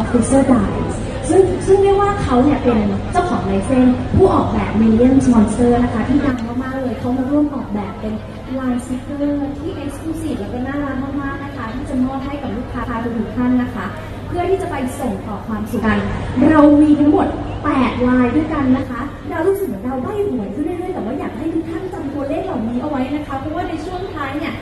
Officer Dies ซึ่งซึ่งเรียกว่าเขาเนี่ยเป็นเจ้าของลายเส้นผู้ออกแบบ Millions Monster นะคะ ที่ดังมากๆเลยเขามาร่วมออกแบบเป็นลายสติกเกอร์ที่ Exclusive แล้วก็น่ารักมากๆนะคะ ที่จะมอบให้กับลูกค้าทุกท่านนะคะ เพื่อที่จะไปส่งต่อความสุขกันเรามีทั้งหมด 8 ลายด้วยกันนะคะ เรารู้สึกเหมือนเราใบ้หวยขึ้นเรื่อยๆแต่ว่าอยากให้ทุกท่านจำตัวเลขเหล่านี้เอาไว้นะคะเพราะว่าในช่วงท้ายเนี่ย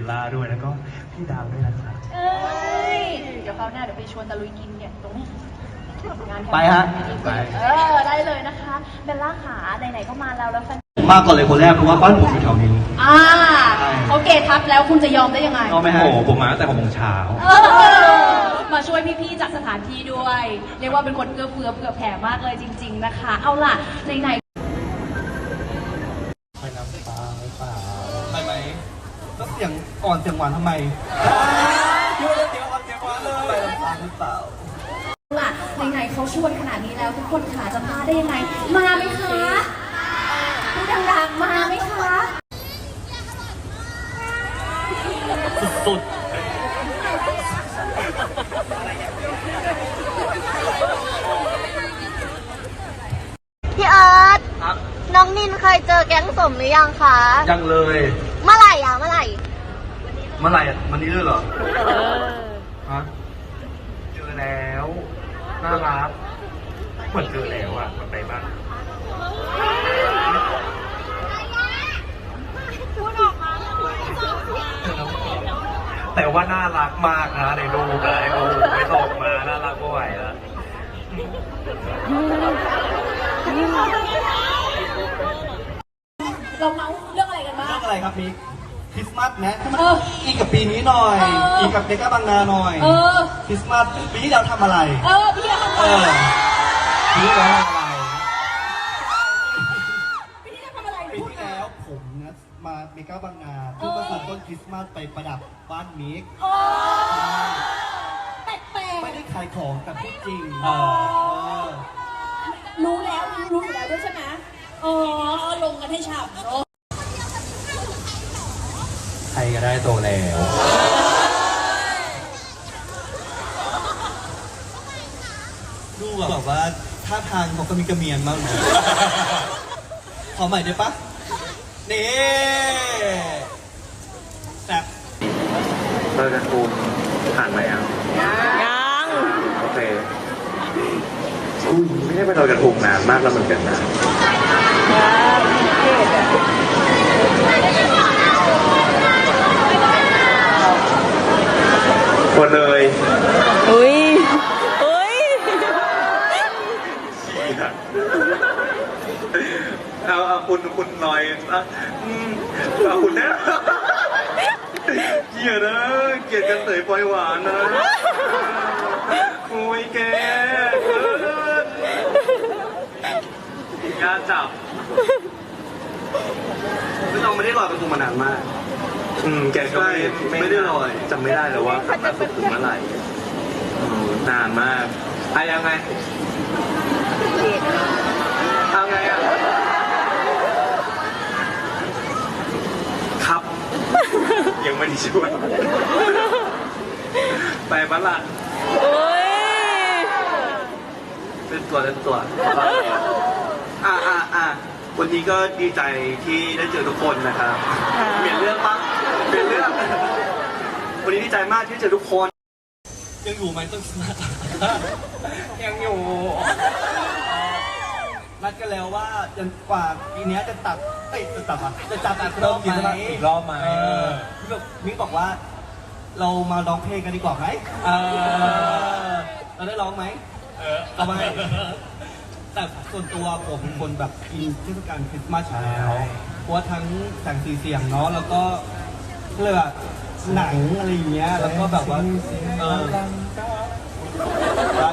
พี่เบลล่าด้วยแล้วก็พี่ดาวด้วยนะครับ เอ้ย เดี๋ยวคราวหน้าเดี๋ยวไปชวนตะลุยกินเนี่ยตรงนี้งานแถวไปฮะ ไป เออ ได้เลยนะคะเบลล่าขาไหนๆก็มาแล้วแล้วแฟนมาก่อนเลยคนแรกเพราะว่าบ้านผมอยู่แถวนี้ อ่าเขาเกทับแล้วคุณจะยอมได้ยังไงก็ไม่ให้โอ้โหผมมาตั้งแต่หกโมงเช้า เออมาช่วยพี่ๆจากสถานที่ด้วย เรียกว่าเป็นคนเกื้อเฟื้อเผื่อแผ่มากเลยจริง ๆ นะคะ เอาล่ะไหนๆ ไปน้ำตาหรือเปล่าไปไหม ก็เสียงอ่อนเสียงหวานทำไมเดี๋ยวเดี๋ยวอ่อนเสียงหวานเลยไปน้ำตาหรือเปล่าล่ะไหนๆเขาชวนขนาดนี้แล้วทุกคนขาจะพลาดได้ยังไง มาไหมคะพูดดังๆมาไหมคะ สุดพี่เอิร์ธๆครับน้องนินเคยเจอแก๊งสมหรือยังคะ ยังเลย เมื่อไหร่อะเมื่อไหร่ เมื่อไหร่อะวันนี้ด้วยเหรอฮะเจอแล้วน่ารักเหมือนเจอแล้วอะมันไปบ้างแต่ว่าน่ารักมากนะในรูปอะไอ้โอ้โหไม่ส่งมาน่ารักก็ไหวแล้วเราเมา บ้างเรื่องอะไรครับมิกคริสต์มาสนะให้มันเอออีกกับปีนี้หน่อย เอออี อีกกับเด็กก้าบางนาหน่อยเออ คริสต์มาสปีที่แล้วทำอะไร เออพี่ทำเออะไรอปีที่แล้วทำอะไรพี่ทำอะไรปีพูดที่มาแล้วผมนะมาเมกาบางนาเพื่อมาซื้อต้นคริสต์มาสไปประดับบ้านมิกโอ้แปลกไม่ได้ขายของแต่พูดจริงอ๋อเออ ๆรู้แล้วรู้อยู่แล้วด้วยใช่ไหมอ๋อลงกันให้ฉ่ำเนอะ ใครก็ได้โตแล้ว ดูแบบว่าท่าทางเขาก็มีกระเมียนมากนะขอใหม่ได้ปะนี่แซ่บเลิกกันคูมผ่านไหมอะยังโอเคอุ้ยไม่ได้ไปลอยกระทงนานมากแล้วเหมือนกันนะคนเลย อุ้ยอุ้ย เอาเอาคุณคุณลอยอะอืมเอาคุณเนี่ยเกลียดนะเกลียดกันเตยปล่อยหวานนะโอ้ยแกเกินยาจับซึ่งเราไม่ได้ลอยกระทงมานานมาก อืมแกก็ไม่ไม่ได้ลอยจำไม่ได้แล้วว่าครั้งล่าสุดถึงเมื่อไหร่อืมนานมากอะยังไงเอาไงอะ ครับ ยังไม่ได้ช่วยไปบ้านละอุ้ยเป็นตัวเป็นตัวอ่าอ่าอ่าวันนี้ก็ดีใจที่ได้เจอทุกคนนะครับเปลี่ยนเรื่องปะเปลี่ยนเรื่อง วันนี้ดีใจมากที่เจอทุกคน ยังอยู่ไหมต้นคริสต์มาสยังอยู่ นัดกันแล้วว่าจนกว่าปีเนี้ยจะตัดเอ้ยจะตัดอะจะจัดอีกรเริ่อมบกินไหมอีกรอบไหมเออ พี่บอกมิกบอกว่า เรามาร้องเพลงกันดีกว่าไหมเออเราได้ร้องไหม เออเอาไหมแต่ส่วนตัวผมเป็นคนแบบอินเทศกาลคริสต์มาสอยู่แล้วเพราะว่าทั้งแสงสีเสียงเนาะแล้วก็เรียกว่าหนังอะไรอย่างเงี้ยแล้วก็แบบว่าเออได้